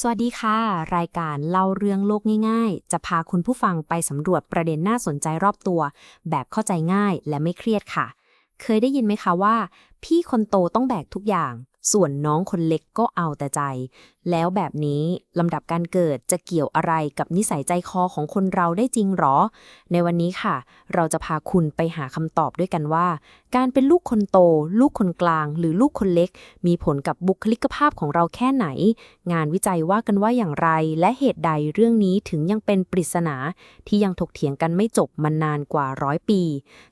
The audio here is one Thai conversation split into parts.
สวัสดีค่ะ รายการเล่าเรื่องโลกง่ายๆ จะพาคุณผู้ฟังไปสำรวจประเด็นน่าสนใจรอบตัว แบบเข้าใจง่ายและไม่เครียดค่ะ เคยได้ยินไหมคะว่า พี่คนโตต้องแบกทุกอย่าง ส่วนน้องคนเล็กก็เอาแต่ใจ แล้วแบบนี้ลำดับการเกิดจะเกี่ยวอะไรกับนิสัยใจคอของคนเราได้จริงหรอ ในวันนี้ค่ะ เราจะพาคุณไปหาคำตอบด้วยกันว่า การเป็นลูกคนโต ลูกคนกลาง หรือลูกคนเล็ก มีผลกับบุคลิกภาพของเราแค่ไหน งานวิจัยว่ากันว่าอย่างไร และเหตุใดเรื่องนี้ถึงยังเป็นปริศนา ที่ยังถกเถียงกันไม่จบมานานกว่าร้อยปี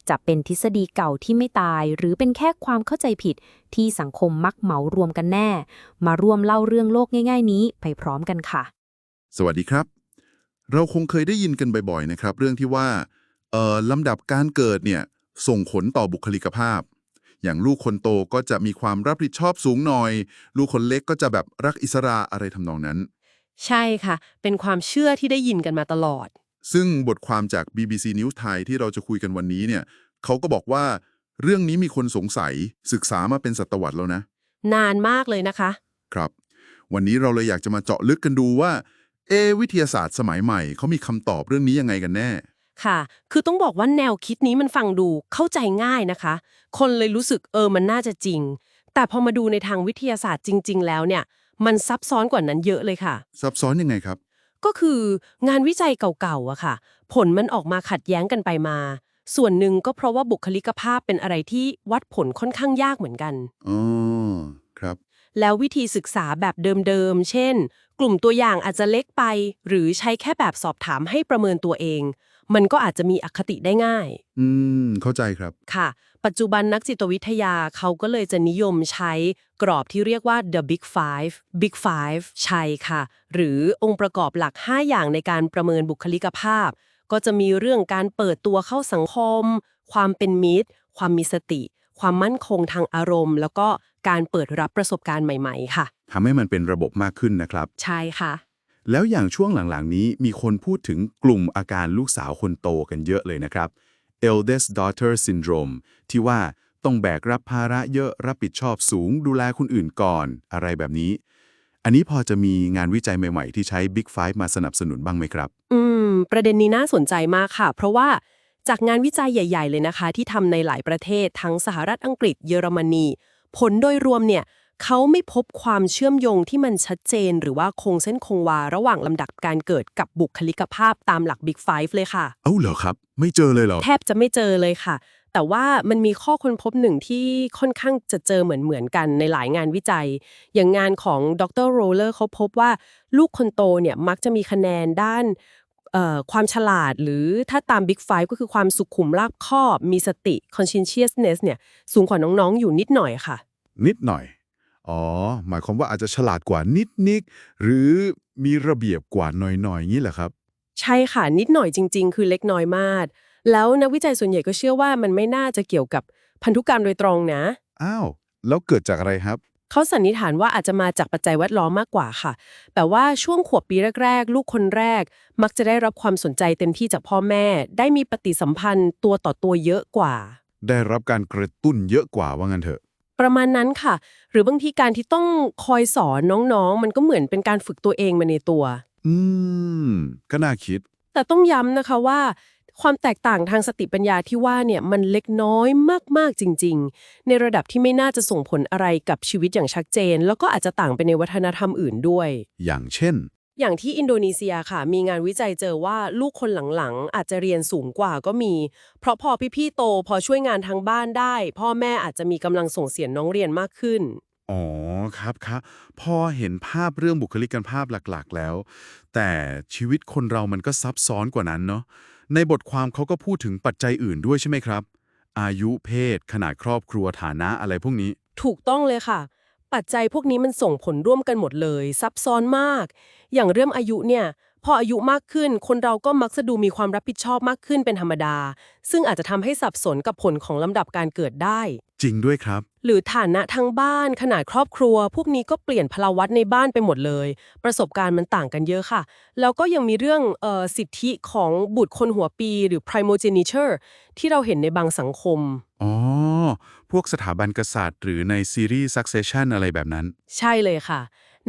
จะเป็นทฤษฎีเก่าที่ไม่ตาย หรือเป็นแค่ความเข้าใจผิดที่สังคมมักเหมารวมกันแน่ มาร่วมเล่าเรื่องโลกง่ายๆ นี้ไปพร้อมกันค่ะ สวัสดีครับ เราคงเคยได้ยินกันบ่อยๆนะครับ เรื่องที่ว่าเอ่อลำดับการเกิดเนี่ยส่งผลต่อบุคลิกภาพ อย่างลูกคนโตก็จะมีความรับผิดชอบสูงหน่อย ลูกคนเล็กก็จะแบบรักอิสระอะไรทำนองนั้น ใช่ค่ะ เป็นความเชื่อที่ได้ยินกันมาตลอด ซึ่งบทความจาก BBC News ไทยที่เราจะคุยกันวันนี้เนี่ยเขาก็บอกว่าเรื่องนี้มีคนสงสัยศึกษามาเป็นศตวรรษแล้วนะ นานมากเลยนะคะ ครับ วันนี้เราเลยอยากจะมาเจาะลึกกันดูว่า เอะวิทยาศาสตร์สมัยใหม่เขามีคำตอบเรื่องนี้ยังไงกันแน่ ค่ะ คือต้องบอกว่าแนวคิดนี้มันฟังดูเข้าใจง่ายนะคะ คนเลยรู้สึกเออมันน่าจะจริง แต่พอมาดูในทางวิทยาศาสตร์จริง ๆ แล้วเนี่ย มันซับซ้อนกว่านั้นเยอะเลยค่ะ ซับซ้อนยังไงครับ ก็คืองานวิจัยเก่าๆอะค่ะ ผลมันออกมาขัดแย้งกันไปมา ส่วนหนึ่งก็เพราะว่าบุคลิกภาพเป็นอะไรที่วัดผลค่อนข้างยากเหมือนกันอ๋อครับ แล้ววิธีศึกษาแบบเดิมๆ เช่น กลุ่มตัวอย่างอาจจะเล็กไป หรือใช้แค่แบบสอบถามให้ประเมินตัวเอง มันก็อาจจะมีอคติได้ง่าย อืม เข้าใจครับ ค่ะ ปัจจุบันนักจิตวิทยาเขาก็เลยจะนิยมใช้กรอบที่เรียกว่า the big five big five ใช่ค่ะ หรือองค์ประกอบหลัก 5 อย่างในการประเมินบุคลิกภาพ ก็จะมีเรื่องการเปิดตัวเข้าสังคม ความเป็นมิตร ความมีสติ ความมั่นคงทางอารมณ์ แล้วก็การเปิดรับประสบการณ์ใหม่ ๆ ค่ะ ทำให้มันเป็นระบบมากขึ้นนะครับ ใช่ค่ะ แล้วอย่างช่วงหลังๆ นี้มีคนพูดถึงกลุ่มอาการลูกสาวคนโตกันเยอะเลยนะครับ eldest daughter syndrome ที่ว่าต้องแบกรับภาระเยอะรับผิดชอบสูง ดูแลคนอื่นก่อน อะไรแบบนี้ อันนี้พอจะมีงานวิจัยใหม่ๆ ที่ใช้ Big Five มาสนับสนุนบ้างไหมครับ อืม ประเด็นนี้น่าสนใจมากค่ะ เพราะว่า จากงานวิจัยใหญ่ ๆ เลยนะคะ ที่ทำในหลายประเทศทั้งสหรัฐอังกฤษเยอรมนี ผลโดยรวมเนี่ยเขาไม่พบความเชื่อมโยงที่มันชัดเจน หรือว่าคงเส้นคงวาระหว่างลำดับการเกิดกับบุคลิกภาพตามหลัก Big Five เลยค่ะ เอ้าเหรอครับ ไม่เจอเลยเหรอ แทบจะไม่เจอเลยค่ะ แต่ว่ามันมีข้อค้นพบหนึ่งที่ค่อนข้างจะเจอเหมือนเหมือนๆกันในหลายงานวิจัย อย่างงานของดรโรเลอร์เขาพบว่าลูกคนโตเนี่ยมักจะมีคะแนนด้านเอ่อ ความฉลาดหรือถ้าตาม Big Five ก็คือความสุขุมรอบคอบมีสติ conscientiousness เนี่ยสูงกว่าน้องๆ อยู่นิดหน่อยค่ะ นิดหน่อย อ๋อ หมายความว่าอาจจะฉลาดกว่านิดนิกหรือมีระเบียบกว่าหน่อยๆอย่างนี้เหรอครับ ใช่ค่ะ นิดหน่อยจริง ๆ คือเล็กน้อยมาก แล้วนักวิจัยส่วนใหญ่ก็เชื่อว่ามันไม่น่าจะเกี่ยวกับพันธุกรรมโดยตรงนะ อ้าว แล้วเกิดจากอะไรครับ เขาสันนิษฐานว่าอาจจะมาจากปัจจัยแวดล้อมมากกว่าค่ะ แต่ว่าช่วงขวบปีแรก ๆ ลูกคนแรก มักจะได้รับความสนใจเต็มที่จากพ่อแม่ ได้มีปฏิสัมพันธ์ตัวต่อตัวเยอะกว่า ได้รับการกระตุ้นเยอะกว่าว่างั้นเถอะ ประมาณนั้นค่ะ หรือบางทีการที่ต้องคอยสอนน้องๆ มันก็เหมือนเป็นการฝึกตัวเองมาในตัว อืม ก็น่าคิด แต่ต้องย้ำนะคะว่า ความแตกต่างทางสติปัญญาที่ว่าเนี่ยมันเล็กน้อยมากๆจริง ๆ ในระดับที่ไม่น่าจะส่งผลอะไรกับชีวิตอย่างชัดเจน แล้วก็อาจจะต่างไปในวัฒนธรรมอื่นด้วย อย่างเช่น อย่างที่อินโดนีเซียค่ะ มีงานวิจัยเจอว่าลูกคนหลังๆ อาจจะเรียนสูงกว่าก็มี เพราะพอพี่ๆโตพอช่วยงานทางบ้านได้ พ่อแม่อาจจะมีกำลังส่งเสียน้องเรียนมากขึ้นอ๋อครับครับพอเห็นภาพเรื่องบุคลิกภาพหลักๆ แล้ว แต่ชีวิตคนเรามันก็ซับซ้อนกว่านั้นเนาะ ในบทความเขาก็พูดถึงปัจจัยอื่นด้วยใช่ไหมครับ อายุเพศ ขนาดครอบครัวฐานะอะไรพวกนี้ ถูกต้องเลยค่ะ ปัจจัยพวกนี้มันส่งผลร่วมกันหมดเลย ซับซ้อนมาก อย่างเรื่องอายุเนี่ยพออายุมากขึ้น คนเราก็มักจะดูมีความรับผิดชอบมากขึ้นเป็นธรรมดา ซึ่งอาจจะทำให้สับสนกับผลของลำดับการเกิดได้ จริงด้วยครับ หรือฐานะทางบ้าน ขนาดครอบครัว พวกนี้ก็เปลี่ยนพลวัตในบ้านไปหมดเลย ประสบการณ์มันต่างกันเยอะค่ะ แล้วก็ยังมีเรื่องเออสิทธิของบุตรคนหัวปีหรือ primogeniture ที่เราเห็นในบางสังคม อ๋อ พวกสถาบันกษัตริย์ หรือในซีรีส์ Succession อะไรแบบนั้น ใช่เลยค่ะ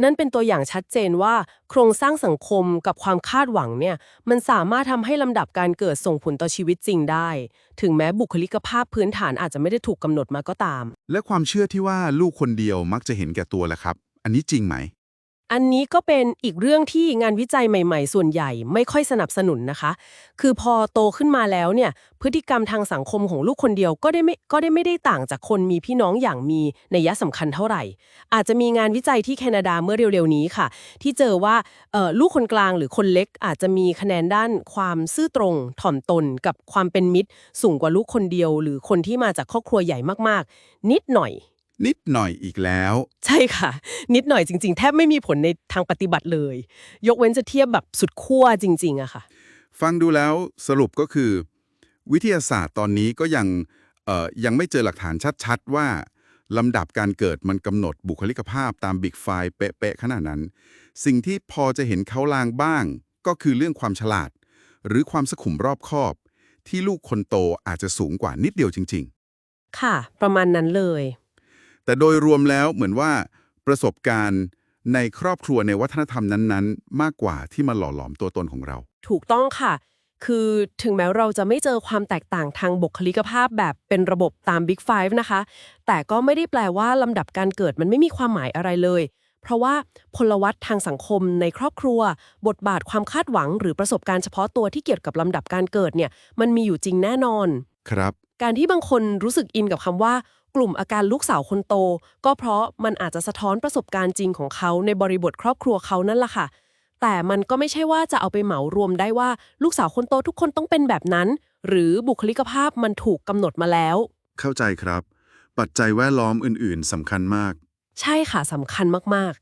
นั่นเป็นตัวอย่างชัดเจนว่า โครงสร้างสังคมกับความคาดหวังเนี่ยมันสามารถทำให้ลำดับการเกิดส่งผลต่อชีวิตจริงได้ ถึงแม้บุคลิกภาพพื้นฐานอาจจะไม่ได้ถูกกำหนดมาก็ตาม และความเชื่อที่ว่าลูกคนเดียวมักจะเห็นแก่ตัวแหละครับ อันนี้จริงไหม อันนี้ก็เป็นอีกเรื่องที่งานวิจัยใหม่ๆ ส่วนใหญ่ไม่ค่อยสนับสนุนนะคะ คือพอโตขึ้นมาแล้วเนี่ย พฤติกรรมทางสังคมของลูกคนเดียวก็ได้ไม่ก็ได้ไม่ได้ต่างจากคนมีพี่น้องอย่างมีนัยะสำคัญเท่าไหร่ อาจจะมีงานวิจัยที่แคนาดาเมื่อเร็วๆนี้ค่ะ ที่เจอว่าลูกคนกลางหรือคนเล็ก อาจจะมีคะแนนด้านความซื่อตรง ถ่อมตน กับความเป็นมิตร สูงกว่าลูกคนเดียว หรือคนที่มาจากครอบครัวใหญ่มากๆ นิดหน่อย นิดหน่อยอีกแล้ว ใช่ค่ะ นิดหน่อยจริง ๆ แทบไม่มีผลในทางปฏิบัติเลย ยกเว้นจะเทียบแบบสุดขั้วจริงๆอะค่ะ ฟังดูแล้วสรุปก็คือ วิทยาศาสตร์ตอนนี้ก็ยังเอ่อยังไม่เจอหลักฐานชัด ๆ ว่าลำดับการเกิดมันกำหนดบุคลิกภาพตามบิ๊กไฟเป๊ะๆขนาดนั้น สิ่งที่พอจะเห็นเขาลางบ้าง ก็คือเรื่องความฉลาด หรือความสขุมรอบคอบ ที่ลูกคนโตอาจจะสูงกว่านิดเดียวจริง ๆ ค่ะ ประมาณนั้นเลย แต่โดยรวมแล้วเหมือนว่าประสบการณ์ในครอบครัวในวัฒนธรรมนั้นๆ มากกว่าที่มาหล่อหลอมตัวตนของเรา ถูกต้องค่ะ คือถึงแม้เราจะไม่เจอความแตกต่างทางบุคลิกภาพแบบเป็นระบบตาม Big Five นะคะ แต่ก็ไม่ได้แปลว่าลำดับการเกิดมันไม่มีความหมายอะไรเลย เพราะว่าพลวัตทางสังคมในครอบครัว บทบาทความคาดหวัง หรือประสบการณ์เฉพาะตัวที่เกี่ยวกับลำดับการเกิดเนี่ยมันมีอยู่จริงแน่นอน ครับ การที่บางคนรู้สึกอินกับคำว่า กลุ่มอาการลูกสาวคนโต ก็เพราะมันอาจจะสะท้อนประสบการณ์จริงของเขาในบริบทครอบครัวเขานั่นแหละค่ะ แต่มันก็ไม่ใช่ว่าจะเอาไปเหมารวมได้ว่าลูกสาวคนโตทุกคนต้องเป็นแบบนั้น หรือบุคลิกภาพมันถูกกำหนดมาแล้ว เข้าใจครับ ปัจจัยแวดล้อมอื่น ๆสำคัญมาก ใช่ค่ะสำคัญมาก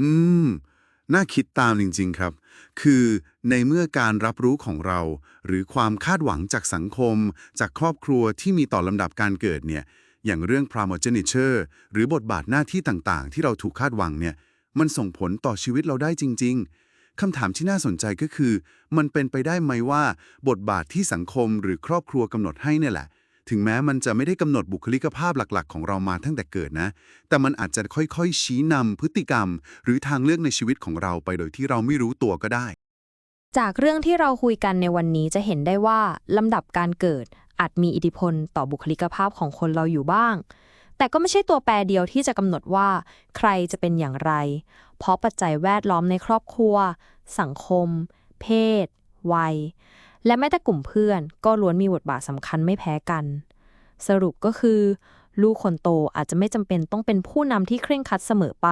อืมน่าคิดตามจริง ๆ ครับ คือในเมื่อการรับรู้ของเรา หรือความคาดหวังจากสังคม จากครอบครัวที่มีต่อลำดับการเกิดเนี่ย อย่างเรื่อง primogeniture หรือบทบาทหน้าที่ต่างๆ ที่เราถูกคาดหวังเนี่ย มันส่งผลต่อชีวิตเราได้จริง ๆ คำถามที่น่าสนใจก็คือ มันเป็นไปได้ไหมว่า บทบาทที่สังคมหรือครอบครัวกำหนดให้เนี่ยแหละ ถึงแม้มันจะไม่ได้กำหนดบุคลิกภาพหลักๆ ของเรามาตั้งแต่เกิดนะ แต่มันอาจจะค่อยๆ ชี้นำพฤติกรรม หรือทางเลือกในชีวิตของเราไปโดยที่เราไม่รู้ตัวก็ได้จากเรื่องที่เราคุยกันในวันนี้จะเห็นได้ว่า ลำดับการเกิด อาจมีอิทธิพลต่อบุคลิกภาพของคนเราอยู่บ้าง แต่ก็ไม่ใช่ตัวแปรเดียวที่จะกำหนดว่า ใครจะเป็นอย่างไร เพราะปัจจัยแวดล้อมในครอบครัว สังคม เพศ วัย และแม้แต่กลุ่มเพื่อน ก็ล้วนมีบทบาทสำคัญไม่แพ้กัน สรุปก็คือ ลูกคนโตอาจจะไม่จำเป็นต้องเป็นผู้นำที่เคร่งครัดเสมอไป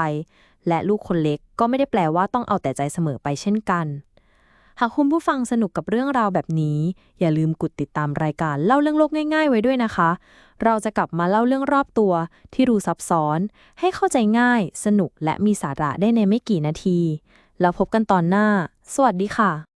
และลูกคนเล็กก็ไม่ได้แปลว่าต้องเอาแต่ใจเสมอไปเช่นกัน หากคุณผู้ฟังสนุกกับเรื่องราวแบบนี้ อย่าลืมกดติดตามรายการเล่าเรื่องโลกง่าย ๆ ไว้ด้วยนะคะ เราจะกลับมาเล่าเรื่องรอบตัว ที่ดูซับซ้อน ให้เข้าใจง่าย สนุกและมีสาระได้ในไม่กี่นาที แล้วพบกันตอนหน้า สวัสดีค่ะ